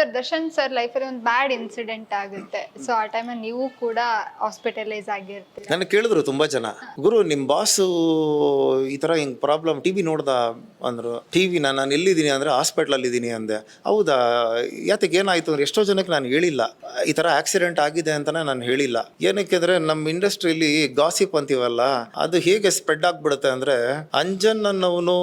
Sir Darshan sir ಲೈಫಲ್ಲಿ ಒಂದು ಬ್ಯಾಡ್ incident ಆಗುತ್ತೆ. ಸೊ ಆ ಟೈಮಲ್ಲಿ ನೀವು ಕೂಡ ಹಾಸ್ಪಿಟಲೈಸ್ ಆಗಿರ್ತೀವಿ ನಾನು ಕೇಳಿದ್ರು ತುಂಬಾ ಜನ. ಗುರು ನಿಮ್ಮ ಬಾಸು ಈ ತರ ಹಿಂಗ್ ಪ್ರಾಬ್ಲಮ್ ಟಿ ವಿ ನೋಡ್ದ ಅಂದರು. ಟಿ ವಿ ನಾನು ಎಲ್ಲಿದ್ದೀನಿ ಅಂದರೆ ಹಾಸ್ಪಿಟ್ಲಲ್ಲಿ ಇದ್ದೀನಿ ಅಂದೆ. ಹೌದಾ? ಯಾತಕ್ಕೆ ಏನಾಯ್ತು ಅಂದ್ರೆ ಎಷ್ಟೋ ಜನಕ್ಕೆ ನಾನು ಹೇಳಿಲ್ಲ. ಈ ತರ ಆಕ್ಸಿಡೆಂಟ್ ಆಗಿದೆ ಅಂತಾನೆ ನಾನು ಹೇಳಿಲ್ಲ. ಏನಕ್ಕೆ ಅಂದ್ರೆ ನಮ್ಮ ಇಂಡಸ್ಟ್ರಿಯಲ್ಲಿ ಗಾಸಿಪ್ ಅಂತೀವಲ್ಲ, ಅದು ಹೇಗೆ ಸ್ಪ್ರೆಡ್ ಆಗಿಬಿಡುತ್ತೆ ಅಂದ್ರೆ ಅಂಜನ್ ಅನ್ನೋನು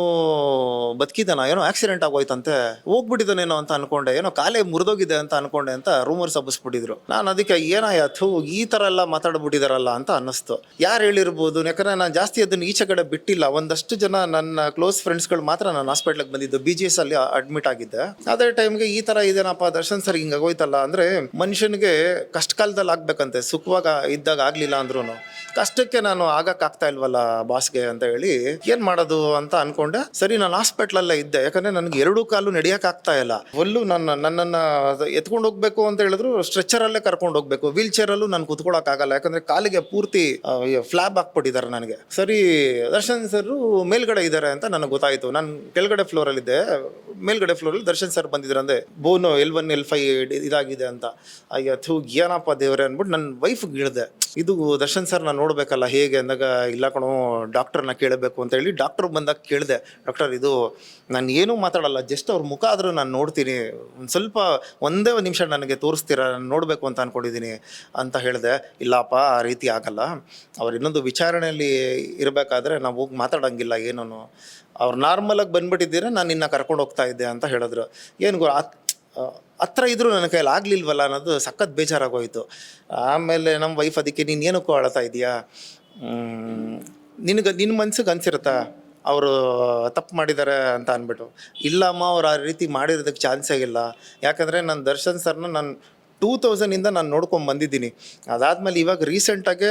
ಬದುಕಿದ್ದಾನ ಏನೋ ಆಕ್ಸಿಡೆಂಟ್ ಆಗೋಯ್ತಂತೆ. ಹೋಗ್ಬಿಟ್ಟಿದ್ದಾನೇನೋ ಅಂತ ಅನ್ಕೊಂಡೆ. ಏನೋ ಕಾಲೇ ಮುರಿದೋಗಿದೆ ಅಂತ ಅನ್ಕೊಂಡೆ ಅಂತ ರೂಮರ್ಸ್ ಹಬ್ಬಿಸ್ಬಿಟ್ಟಿದ್ರು. ನಾನು ಅದಕ್ಕೆ ಏನಾಯ್ತು? ಈ ಥರ ಎಲ್ಲ ಮಾತಾಡ್ಬಿಟ್ಟಿದಾರಲ್ಲ ಅಂತ ಅನ್ನಿಸ್ತು. ಯಾರು ಹೇಳಿರ್ಬೋದು? ಯಾಕಂದ್ರೆ ನಾನು ಜಾಸ್ತಿ ಅದನ್ನ ಈಚೆ ಕಡೆ ಬಿಟ್ಟಿಲ್ಲ. ಒಂದಷ್ಟು ಜನ ನನ್ನ ಕ್ಲೋಸ್ ಫ್ರೆಂಡ್ಸ್ಗಳು ಮಾತ್ರ ನಾನು ಹಾಸ್ಪಿಟ್ಲಿಗೆ ಬಂದಿದ್ದು. ಬಿ ಅಲ್ಲಿ ಅಡ್ಮಿಟ್ ಆಗಿದ್ದೆ. ಅದೇ ಟೈಮ್ಗೆ ಈ ಥರ ಇದೇನಪ್ಪ, ದರ್ಶನ್ ಸರ್ ಹಿಂಗೆ ಹೋಯ್ತಲ್ಲ ಅಂದರೆ ಮನುಷ್ಯನಿಗೆ ಕಷ್ಟ ಕಾಲದಲ್ಲಿ ಆಗ್ಬೇಕಂತೆ. ಸುಖವಾಗ ಇದ್ದಾಗ ಆಗಲಿಲ್ಲ ಅಂದ್ರೂ ಕಷ್ಟಕ್ಕೆ ನಾನು ಆಗಕ್ಕಾಗ್ತಾ ಇಲ್ವಲ್ಲ ಬಾಸ್ಗೆ ಅಂತ ಹೇಳಿ ಏನು ಮಾಡೋದು ಅಂತ ಅನ್ಕೊಂಡೆ. ಸರಿ, ನಾನು ಹಾಸ್ಪಿಟ್ಲಲ್ಲೇ ಇದ್ದೆ. ಯಾಕಂದ್ರೆ ನನಗೆ ಎರಡು ಕಾಲು ನಡೆಯೋಕ್ಕಾಗ್ತಾ ಇಲ್ಲ. ಒಲ್ಲು ನನ್ನ, ನನ್ನನ್ನು ಎತ್ಕೊಂಡು ಹೋಗ್ಬೇಕು ಅಂತ ಹೇಳಿದ್ರು ಸ್ಟ್ರೆಚರಲ್ಲೇ ಕರ್ಕೊಂಡು ಹೋಗ್ಬೇಕು. ವೀಲ್ ಅಲ್ಲೂ ನಾನು ಕುತ್ಕೊಳ್ಳೋಕ್ಕಾಗಲ್ಲ ಯಾಕಂದ್ರೆ ಕಾಲಿಗೆ ಪೂರ್ತಿ ಫ್ಲಾಬ್ ಹಾಕ್ಬಿಟ್ಟಿದ್ದಾರೆ ನನಗೆ. ಸರಿ, ದರ್ಶನ್ ಸರ್ ಮೇಲ್ಗಡೆ ಇದ್ದಾರೆ ಅಂತ ನನಗೆ ಗೊತ್ತಾಯಿತು. ನಾನು ಕೆಳಗಡೆ ಫ್ಲೋರಲ್ಲಿದ್ದೆ ಮೇಲ್ಗಡೆ ಫ್ಲೋರಲ್ಲಿ ದರ್ಶನ್ ಸರ್ ಬಂದಿದ್ರು ಅಂದೆ ಬೋನು ಎಲ್ ಒನ್ ಎಲ್ ಫೈ ಇದಾಗಿದೆ ಅಂತ. ಅಯ್ಯ, ಥೂ, ಏನಪ್ಪ ದೇವ್ರೆ ಅಂದ್ಬಿಟ್ಟು ನನ್ನ ವೈಫ್ಗೆ ಇಳಿದೆ ಇದು ದರ್ಶನ್ ಸರ್ ನಾನು ನೋಡ್ಬೇಕಲ್ಲ, ಹೇಗೆ? ಅಂದಾಗ, ಇಲ್ಲ ಕಣೋ ಡಾಕ್ಟರ್ನ ಕೇಳಬೇಕು ಅಂತ ಹೇಳಿ ಡಾಕ್ಟರ್ ಬಂದಾಗ ಕೇಳಿದೆ ಡಾಕ್ಟರ್ ಇದು ನಾನು ಏನೂ ಮಾತಾಡಲ್ಲ ಜಸ್ಟ್ ಅವ್ರ ಮುಖ ಆದರೂ ನಾನು ನೋಡ್ತೀನಿ. ಒಂದು ಸ್ವಲ್ಪ ಒಂದೇ ಒಂದು ನಿಮಿಷ ನನಗೆ ತೋರಿಸ್ತೀರಾ? ನಾನು ನೋಡಬೇಕು ಅಂತ ಅಂದ್ಕೊಂಡಿದ್ದೀನಿ ಅಂತ ಹೇಳಿದೆ. ಇಲ್ಲಪ್ಪ, ಆ ರೀತಿ ಆಗಲ್ಲ. ಅವ್ರು ಇನ್ನೊಂದು ವಿಚಾರಣೆಯಲ್ಲಿ ಇರಬೇಕಾದ್ರೆ ನಾವು ಹೋಗಿ ಮಾತಾಡೋಂಗಿಲ್ಲ ಏನೂ ಅವ್ರು ನಾರ್ಮಲಾಗಿ ಬಂದ್ಬಿಟ್ಟಿದ್ದೀರಾ, ನಾನು ನಿನ್ನ ಕರ್ಕೊಂಡು ಹೋಗ್ತಾ ಇದ್ದೆ ಅಂತ ಹೇಳಿದ್ರು. ಏನು ಗೊ ಹತ್ರ ಇದ್ದರೂ ನನ್ನ ಕೈಯಲ್ಲಿ ಆಗಲಿಲ್ವಲ್ಲ ಅನ್ನೋದು ಸಖತ್ ಬೇಜಾರಾಗೋಯಿತು. ಆಮೇಲೆ ನಮ್ಮ ವೈಫ್ ಅದಕ್ಕೆ ನೀನು ಏನಕ್ಕೂ ಅಳ್ತಾ ಇದೆಯಾ? ನಿನಗೆ ನಿನ್ನ ಮನ್ಸಿಗೆ ಅನ್ಸಿರುತ್ತಾ? ಅವರು ತಪ್ಪು ಮಾಡಿದ್ದಾರೆ ಅಂತ ಅಂದ್ಬಿಟ್ಟು. ಇಲ್ಲಮ್ಮ ಅವ್ರು ಆ ರೀತಿ ಮಾಡಿರೋದಕ್ಕೆ ಚಾನ್ಸೇ ಆಗಿಲ್ಲ. ಯಾಕಂದರೆ ನಾನು ದರ್ಶನ್ ಸರ್ನ ನಾನು ಟೂ ತೌಸಂಡಿಂದ ನಾನು ನೋಡ್ಕೊಂಡು ಬಂದಿದ್ದೀನಿ. ಅದಾದಮೇಲೆ ಇವಾಗ ರೀಸೆಂಟಾಗೆ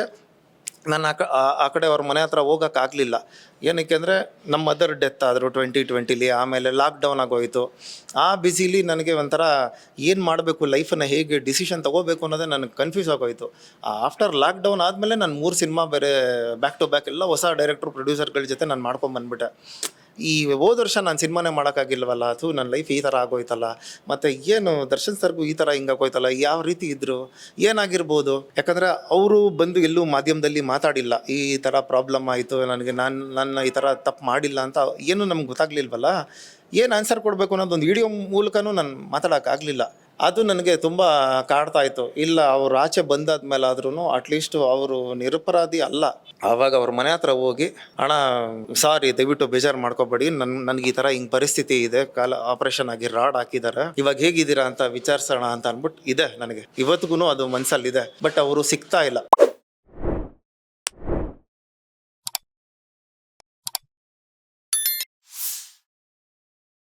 ನಾನು ಆ ಕ- ಆ- ಕಡೆ ಅವ್ರ ಮನೆ ಹತ್ರ ಹೋಗೋಕ್ಕಾಗಲಿಲ್ಲ ಏನಕ್ಕೆ ಅಂದರೆ ನಮ್ಮ ಮದರ್ ಡೆತ್ ಆದರು ಟ್ವೆಂಟಿ ಟ್ವೆಂಟಿಲಿ ಆಮೇಲೆ ಲಾಕ್ಡೌನ್ ಆಗೋಯಿತು. ಆ ಬ್ಯುಸಿಲಿ ನನಗೆ ಒಂಥರ ಏನು ಮಾಡಬೇಕು ಲೈಫನ್ನು ಹೇಗೆ ಡಿಸಿಷನ್ ತೊಗೋಬೇಕು ಅನ್ನೋದೇ ನನಗೆ ಕನ್ಫ್ಯೂಸ್ ಆಗೋಯಿತು. ಆಫ್ಟರ್ ಲಾಕ್ಡೌನ್ ಆದಮೇಲೆ ನಾನು ಮೂರು ಸಿನಿಮಾ ಬೇರೆ ಬ್ಯಾಕ್ ಟು ಬ್ಯಾಕ್ ಎಲ್ಲ ಹೊಸ ಡೈರೆಕ್ಟ್ರು ಪ್ರೊಡ್ಯೂಸರ್ಗಳ ಜೊತೆ ನಾನು ಮಾಡ್ಕೊಂಬಂದ್ಬಿಟ್ಟೆ ಈ ಹೋದ ವರ್ಷ ನಾನು ಸಿನಿಮಾನೇ ಮಾಡೋಕ್ಕಾಗಿಲ್ವಲ್ಲ ಅಥವಾ ನನ್ನ ಲೈಫ್ ಈ ಥರ ಆಗೋಯ್ತಲ್ಲ. ಮತ್ತು ಏನು ದರ್ಶನ್ ಸರ್ಗೂ ಈ ಥರ ಹಿಂಗೆ ಆಗೋಯ್ತಲ್ಲ, ಯಾವ ರೀತಿ ಇದ್ದರು ಏನಾಗಿರ್ಬೋದು? ಯಾಕಂದರೆ ಅವರು ಬಂದು ಎಲ್ಲೂ ಮಾಧ್ಯಮದಲ್ಲಿ ಮಾತಾಡಿಲ್ಲ, ಈ ಥರ ಪ್ರಾಬ್ಲಮ್ ಆಯಿತು, ನನಗೆ ನಾನು, ನನ್ನ ಈ ಥರ ತಪ್ಪು ಮಾಡಿಲ್ಲ ಅಂತ ಏನು ನಮ್ಗೆ ಗೊತ್ತಾಗಲಿಲ್ವಲ್ಲ? ಏನು ಆನ್ಸರ್ ಕೊಡಬೇಕು ಅನ್ನೋದೊಂದು ವಿಡಿಯೋ ಮೂಲಕನೂ ನಾನು ಮಾತಾಡೋಕ್ಕಾಗಲಿಲ್ಲ. ಅದು ನನಗೆ ತುಂಬ ಕಾಡ್ತಾ ಇತ್ತು. ಇಲ್ಲ, ಅವ್ರು ಆಚೆ ಬಂದಾದ್ಮೇಲೆ ಆದ್ರೂ ಅಟ್ಲೀಸ್ಟ್ ಅವರು ನಿರಪರಾಧಿ ಅಲ್ಲ. ಆವಾಗ ಅವ್ರ ಮನೆ ಹತ್ರ ಹೋಗಿ ಹಣ ಸಾರಿ ದಯವಿಟ್ಟು ಬೇಜಾರು ಮಾಡ್ಕೋಬೇಡಿ. ನನ್, ನನಗೆ ಈ ಥರ ಹಿಂಗೆ ಪರಿಸ್ಥಿತಿ ಇದೆ. ಕಾಲ ಆಪರೇಷನ್ ಆಗಿ ರಾಡ್ ಹಾಕಿದ್ದಾರೆ ಇವಾಗ ಹೇಗಿದ್ದೀರಾ ಅಂತ ವಿಚಾರಿಸೋಣ ಅಂತ ಅಂದ್ಬಿಟ್ಟು ಇದೆ ನನಗೆ. ಇವತ್ತಿಗೂ ಅದು ಮನಸ್ಸಲ್ಲಿದೆ ಬಟ್ ಅವರು ಸಿಗ್ತಾ ಇಲ್ಲ.